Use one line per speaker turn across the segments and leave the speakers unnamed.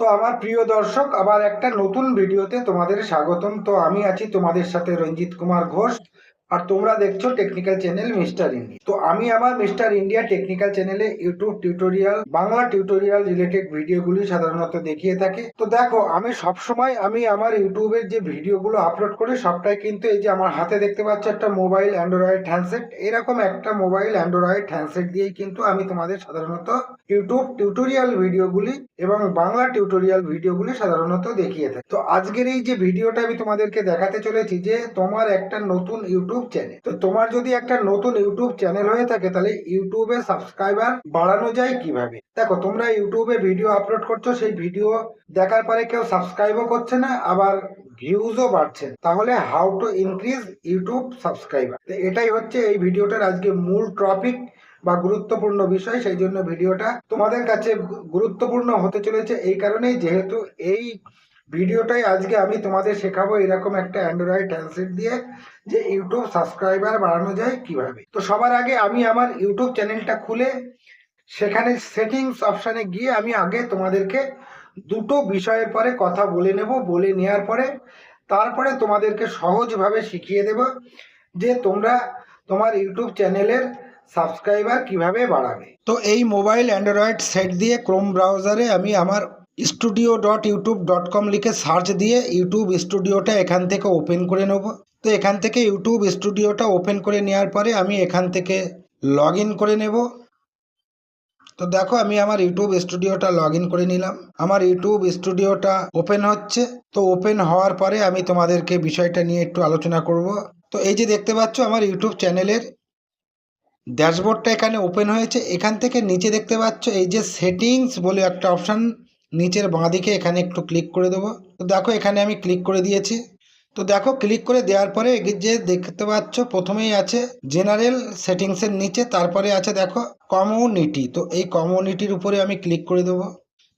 তো আমার প্রিয় দর্শক, আবার একটা নতুন ভিডিওতে তোমাদের স্বাগতম। তো আমি আছি তোমাদের সাথে রঞ্জিত কুমার ঘোষ। আর তোমরা দেখছ টেকনিক্যাল চ্যানেল মিস্টার ইন্ডিয়া তো আমি আমার মিস্টার ইন্ডিয়া টেকনিক্যাল চ্যানেলে YouTube tutorial Bangla tutorial related ভিডিওগুলি সাধারণত দেখিয়ে থাকি। তো দেখো, আমি সব সময় আমি আমার ইউটিউবের যে ভিডিওগুলো আপলোড করি, সবটাই কিন্তু এই যে আমার হাতে দেখতে পাচ্ছ একটা মোবাইল অ্যান্ড্রয়েড হ্যান্ডসেট এরকম একটা মোবাইল অ্যান্ড্রয়েড হ্যান্ডসেট দিয়েই কিন্তু আমি তোমাদের সাধারণত ইউটিউব টিউটোরিয়াল ভিডিওগুলি এবং বাংলা টিউটোরিয়াল ভিডিওগুলি সাধারণত দেখিয়ে থাকি। তো আজকের এই যে ভিডিওটা আমি তোমাদেরকে দেখাতে চলেছি যে তোমার একটা নতুন ইউটিউব চ্যানেল তো তোমার যদি একটা নতুন ইউটিউব চ্যানেল হয়ে থাকে, তাহলে ইউটিউবে সাবস্ক্রাইবার বাড়ানো যায় কীভাবে? দেখো, তোমরা ইউটিউবে ভিডিও আপলোড করছ, সেই ভিডিও দেখার পরে কেউ সাবস্ক্রাইবও করছে না, আবার ভিউজও বাড়ছে। তাহলে how to increase YouTube subscriber এটাই হচ্ছে এই ভিডিওটার আজকে মূল টপিক বা গুরুত্বপূর্ণ বিষয়, সেই জন্য ভিডিওটা তোমাদের কাছে গুরুত্বপূর্ণ হতে চলেছে এই কারণেই, যেহেতু এই ভিডিওটাই আজকে আমি তোমাদের শেখাবো এরকম একটা অ্যান্ড্রয়েড হ্যান্ডসেট দিয়ে যে ইউটিউব সাবস্ক্রাইবার বাড়ানো যায় কীভাবে। তো সবার আগে আমি আমার ইউটিউব চ্যানেলটা খুলে সেখানে সেটিংস অপশানে গিয়ে আমি আগে তোমাদেরকে দুটো বিষয়ের পরে কথা বলে নেব, বলে নেওয়ার পরে তারপরে তোমাদেরকে সহজভাবে শিখিয়ে দেব যে তোমরা তোমার ইউটিউব চ্যানেলের সাবস্ক্রাইবার কীভাবে বাড়াবে। তো এই মোবাইল অ্যান্ড্রয়েড সেট দিয়ে ক্রোম ব্রাউজারে আমি আমার studio dot YouTube dot com লিখে সার্চ দিয়ে ইউটিউব স্টুডিওটা এখান থেকে ওপেন করে নেব। তো এখান থেকে ইউটিউব স্টুডিওটা ওপেন করে নেওয়ার পরে আমি এখান থেকে লগ করে নেব। তো দেখো আমি আমার ইউটিউব স্টুডিওটা লগ করে নিলাম। আমার ইউটিউব স্টুডিওটা ওপেন হচ্ছে। তো ওপেন হওয়ার পরে আমি তোমাদেরকে বিষয়টা নিয়ে একটু আলোচনা করব। তো এই যে দেখতে পাচ্ছ আমার ইউটিউব চ্যানেলের ড্যাশবোর্ডটা এখানে ওপেন হয়েছে। এখান থেকে নিচে দেখতে পাচ্ছ এই যে সেটিংস বলে একটা অপশান নিচের বাঁ দিকে এখানে একটু ক্লিক করে দেবো। তো দেখো এখানে আমি ক্লিক করে দিয়েছি। তো দেখো ক্লিক করে দেওয়ার পরে যে দেখতে পাচ্ছ প্রথমেই আছে জেনারেল সেটিংসের নিচে, তারপরে আছে দেখো কমিউনিটি তো এই কমিউনিটির উপরে আমি ক্লিক করে দেবো।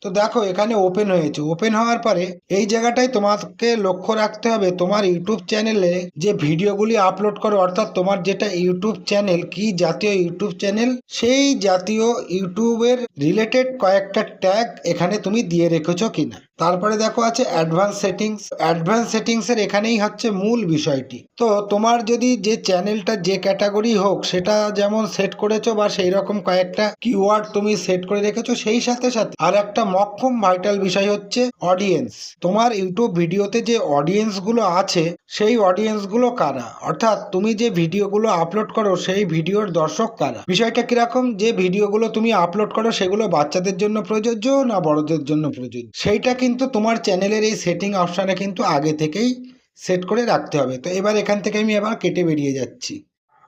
তো দেখো, এখানে ওপেন হয়েছে। ওপেন হওয়ার পরে এই জায়গাটাই তোমাকে লক্ষ্য রাখতে হবে। তোমার ইউটিউব চ্যানেলে যে ভিডিওগুলি আপলোড করো, অর্থাৎ তোমার যেটা ইউটিউব চ্যানেল, কি জাতীয় ইউটিউব চ্যানেল, সেই জাতীয় ইউটিউবের রিলেটেড কয়েকটা ট্যাগ এখানে তুমি দিয়ে রেখেছো কিনা। তারপরে দেখো আছে অ্যাডভান্স সেটিংস অ্যাডভান্স সেটিংসের এখানেই হচ্ছে মূল বিষয়টি। তো তোমার যদি যে চ্যানেলটা যে ক্যাটাগরি হোক, সেটা যেমন সেট করেছ বা সেই রকম কয়েকটা কিওয়ার্ড তুমি সেট করে রেখেছো, সেই সাথে সাথে আর একটা মক্ষম ভাইটাল বিষয় হচ্ছে অডিয়েন্স তোমার ইউটিউব ভিডিওতে যে অডিয়েন্সগুলো আছে, সেই অডিয়েন্সগুলো কারা? অর্থাৎ তুমি যে ভিডিওগুলো আপলোড করো, সেই ভিডিওর দর্শক কারা? বিষয়টা কীরকম? যে ভিডিওগুলো তুমি আপলোড করো, সেগুলো বাচ্চাদের জন্য প্রযোজ্য না বড়দের জন্য প্রযোজ্য? সেইটা কিন্তু তোমার চ্যানেলের এই সেটিং অপশানে কিন্তু আগে থেকেই সেট করে রাখতে হবে। তো এবার এখান থেকে আমি এবার কেটে বেরিয়ে যাচ্ছি।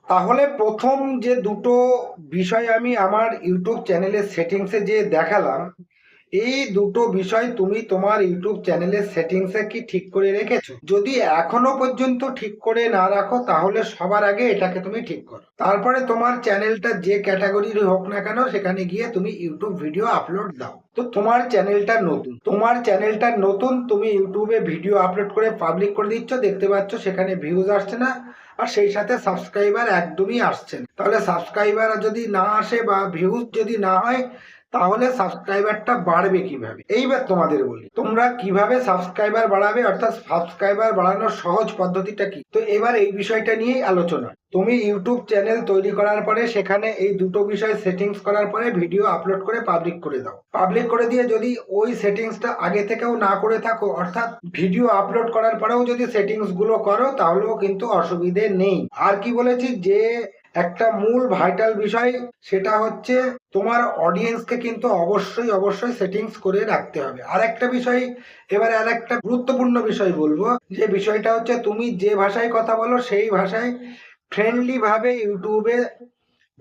তাহলে প্রথম যে দুটো বিষয় আমি আমার ইউটিউব চ্যানেলের সেটিংসে যে দেখালাম এই দুটো বিষয় তুমি তোমার ইউটিউব চ্যানেলের সেটিংসে কি ঠিক করে রেখেছো? যদি এখনও পর্যন্ত ঠিক করে না রাখো, তাহলে সবার আগে এটাকে তুমি ঠিক করো। তারপরে তোমার চ্যানেলটা যে ক্যাটাগরির হোক না কেন, সেখানে গিয়ে তুমি ইউটিউব ভিডিও আপলোড দাও। তো তোমার চ্যানেলটা নতুন। তোমার চ্যানেলটা নতুন, তুমি ইউটিউবে ভিডিও আপলোড করে পাবলিক করে দিচ্ছ, দেখতে পাচ্ছ সেখানে ভিউজ আসছে না, আর সেই সাথে সাবস্ক্রাইবার একদমই আসছে না। তাহলে সাবস্ক্রাইবার যদি না আসে বা ভিউজ যদি না হয় তাহলে সাবস্ক্রাইবারটা বাড়বে কীভাবে? এইবার তোমাদের বলি, তোমরা কীভাবে সাবস্ক্রাইবার বাড়াবে অর্থাৎ সাবস্ক্রাইবার বাড়ানোর সহজ পদ্ধতিটা কি? তো এবার এই বিষয়টা নিয়েই আলোচনা। তুমি ইউটিউব চ্যানেল তৈরি করার পরে সেখানে এই দুটো বিষয় সেটিংস করার পরে ভিডিও আপলোড করে পাবলিক করে দাও। পাবলিক করে দিয়ে যদি ওই সেটিংসটা আগে থেকেও না করে থাকো, অর্থাৎ ভিডিও আপলোড করার পরেও যদি সেটিংসগুলো করো, তাহলেও কিন্তু অসুবিধে নেই। আর কি বলেছি যে একটা মূল ভাইটাল বিষয় সেটা হচ্ছে তোমার অডিয়েন্সকে কিন্তু অবশ্যই অবশ্যই সেটিংস করে রাখতে হবে। আর একটা বিষয়, এবারে আর একটা গুরুত্বপূর্ণ বিষয় বলব, যে বিষয়টা হচ্ছে তুমি যে ভাষায় কথা বলো, সেই ভাষায় ফ্রেন্ডলি ভাবে ইউটিউবে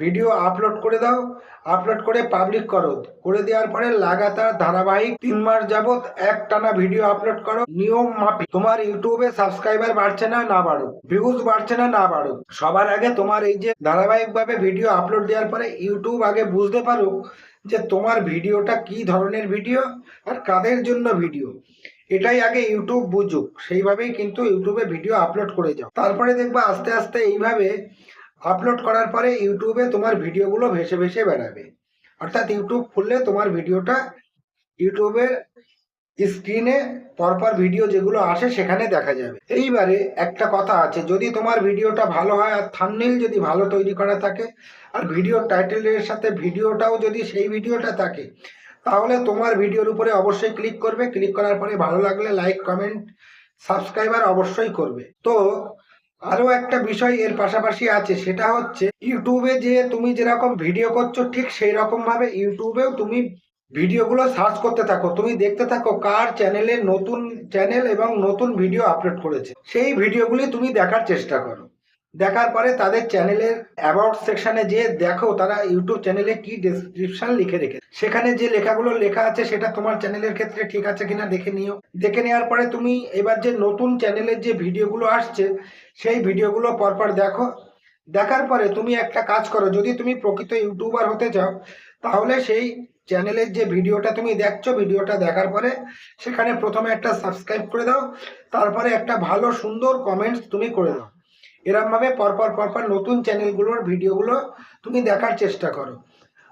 ভিডিও আপলোড করে দাও। আপলোড করে পাবলিক করো। করে দেওয়ার পরে লাগাতার ধারাবাহিক তিন মাস যাবত এক টানা ভিডিও আপলোড করো। নিয়ম মাফিক। তোমার ইউটিউবে সাবস্ক্রাইবার বাড়ছে না না বাড়ুক। ভিউজ বাড়ছে না না বাড়ুক। সবার আগে তোমার এই যে ধারাবাহিক ভাবে ভিডিও আপলোড দেওয়ার পরে ইউটিউব আগে বুঝতে পারুক যে তোমার ভিডিওটা কি ধরনের ভিডিও আর কাদের জন্য ভিডিও। এটাই আগে ইউটিউব বুঝুক। সেইভাবেই কিন্তু ইউটিউবে ভিডিও আপলোড করে যাও। তারপরে দেখবা আস্তে আস্তে এইভাবে আপলোড করার পরে ইউটিউবে তোমার ভিডিওগুলো ভেসে ভেসে বেড়াবে। অর্থাৎ ইউটিউব খুললে তোমার ভিডিওটা ইউটিউবে স্ক্রিনে পরপর ভিডিও যেগুলো আসে সেখানে দেখা যাবে। এইবারে একটা কথা আছে, যদি তোমার ভিডিওটা ভালো হয় আর থামনেল যদি ভালো তৈরি করা থাকে আর ভিডিও টাইটেলের সাথে ভিডিওটাও যদি সেই ভিডিওটা থাকে, তাহলে তোমার ভিডিওর উপরে অবশ্যই ক্লিক করবে। ক্লিক করার পরে ভালো লাগলে লাইক কমেন্ট সাবস্ক্রাইবার অবশ্যই করবে। তো আরও একটা বিষয় এর পাশাপাশি আছে, সেটা হচ্ছে ইউটিউবে যে তুমি যেরকম ভিডিও করছ, ঠিক সেই রকমভাবে ইউটিউবেও তুমি ভিডিওগুলো সার্চ করতে থাকো। তুমি দেখতে থাকো কার চ্যানেলে নতুন চ্যানেল এবং নতুন ভিডিও আপলোড করেছে। সেই ভিডিওগুলি তুমি দেখার চেষ্টা করো। দেখার পরে তাদের চ্যানেলের অ্যাবাউট সেকশনে যে দেখো, তারা ইউটিউব চ্যানেলে কি ডেসক্রিপশন লিখে রেখে, সেখানে যে লেখাগুলো লেখা আছে সেটা তোমার চ্যানেলের ক্ষেত্রে ঠিক আছে কিনা দেখে নিও। দেখে নেওয়ার পরে তুমি এবার যে নতুন চ্যানেলের যে ভিডিওগুলো আসছে, সেই ভিডিওগুলো পরপর দেখো। দেখার পরে তুমি একটা কাজ করো, যদি তুমি প্রকৃত ইউটিউবার হতে চাও, তাহলে সেই চ্যানেলের যে ভিডিওটা তুমি দেখছ, ভিডিওটা দেখার পরে সেখানে প্রথমে একটা সাবস্ক্রাইব করে দাও, তারপরে একটা ভালো সুন্দর কমেন্টস তুমি করে দাও। এরমভাবে পরপর পরপর নতুন চ্যানেলগুলোর ভিডিওগুলো তুমি দেখার চেষ্টা করো।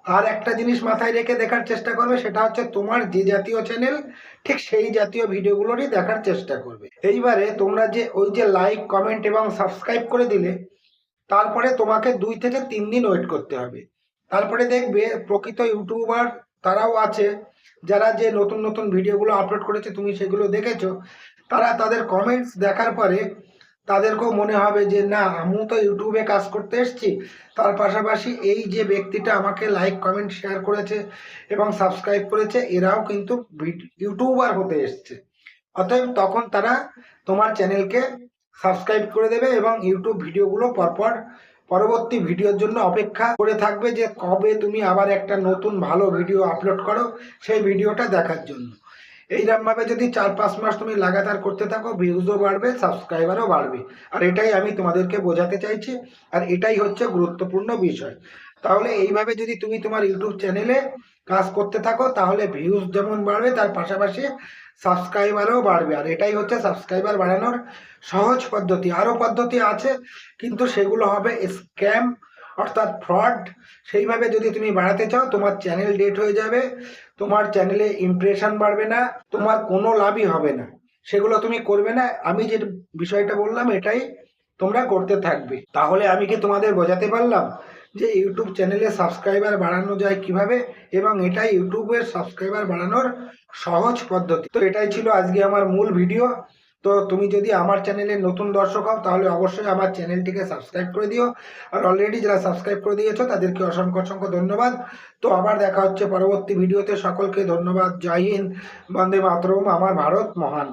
আর একটা জিনিস মাথায় রেখে দেখার চেষ্টা করবে, সেটা হচ্ছে তোমার যে জাতীয় চ্যানেল ঠিক সেই জাতীয় ভিডিওগুলোরই দেখার চেষ্টা করবে। এইবারে তোমরা যে ওই যে লাইক কমেন্ট এবং সাবস্ক্রাইব করে দিলে, তারপরে তোমাকে দুই থেকে তিন দিন ওয়েট করতে হবে। তারপরে দেখবে প্রকৃত ইউটিউবার তারাও আছে, যারা যে নতুন নতুন ভিডিওগুলো আপলোড করেছে, তুমি সেগুলো দেখেছ, তারা তাদের কমেন্টস দেখার পরে তাদেরকেও মনে হবে যে, না, আমিও তো ইউটিউবে কাজ করতে এসেছি। তার পাশাপাশি এই যে ব্যক্তিটা আমাকে লাইক কমেন্ট শেয়ার করেছে এবং সাবস্ক্রাইব করেছে, এরাও কিন্তু ইউটিউবার হতে এসছে। অতএব তখন তারা তোমার চ্যানেলকে সাবস্ক্রাইব করে দেবে এবং ইউটিউব ভিডিওগুলো পরপর, পরবর্তী ভিডিওর জন্য অপেক্ষা করে থাকবে যে কবে তুমি আবার একটা নতুন ভালো ভিডিও আপলোড করো সেই ভিডিওটা দেখার জন্য। এইরকমভাবে যদি চার পাঁচ মাস তুমি লাগাতার করতে থাকো ভিউজও বাড়বে সাবস্ক্রাইবারও বাড়বে। আর এটাই আমি তোমাদেরকে বোঝাতে চাইছি, আর এটাই হচ্ছে গুরুত্বপূর্ণ বিষয়। তাহলে এইভাবে যদি তুমি তোমার ইউটিউব চ্যানেলে কাজ করতে থাকো, তাহলে ভিউজ যেমন বাড়বে, তার পাশাপাশি সাবস্ক্রাইবারও বাড়বে। আর এটাই হচ্ছে সাবস্ক্রাইবার বাড়ানোর সহজ পদ্ধতি। আরও পদ্ধতি আছে, কিন্তু সেগুলো হবে স্ক্যাম অর্থাৎ ফ্রড সেইভাবে যদি তুমি বাড়াতে চাও, তোমার চ্যানেল ডেট হয়ে যাবে। তোমার চ্যানেলে ইমপ্রেশন বাড়বে না, তোমার কোনো লাভই হবে না। সেগুলো তুমি করবে না। আমি যে বিষয়টা বললাম, এটাই তোমরা করতে থাকবে। তাহলে আমি কি তোমাদের বোঝাতে পারলাম যে ইউটিউব চ্যানেলে সাবস্ক্রাইবার বাড়ানো যায় কীভাবে? এবং এটাই ইউটিউবের সাবস্ক্রাইবার বাড়ানোর সহজ পদ্ধতি। তো এটাই ছিল আজকে আমার মূল ভিডিও তো তুমি যদি আমার চ্যানেলে নতুন দর্শক হও, তাহলে অবশ্যই আমার চ্যানেলটিকে সাবস্ক্রাইব করে দিও। আর অলরেডি যারা সাবস্ক্রাইব করে দিয়েছ, তাদেরকে অসংখ্য অসংখ্য ধন্যবাদ। তো আবার দেখা হচ্ছে পরবর্তী ভিডিওতে। সকলকে ধন্যবাদ। জয় হিন্দ। বন্দে মাতরম। আমার ভারত মহান।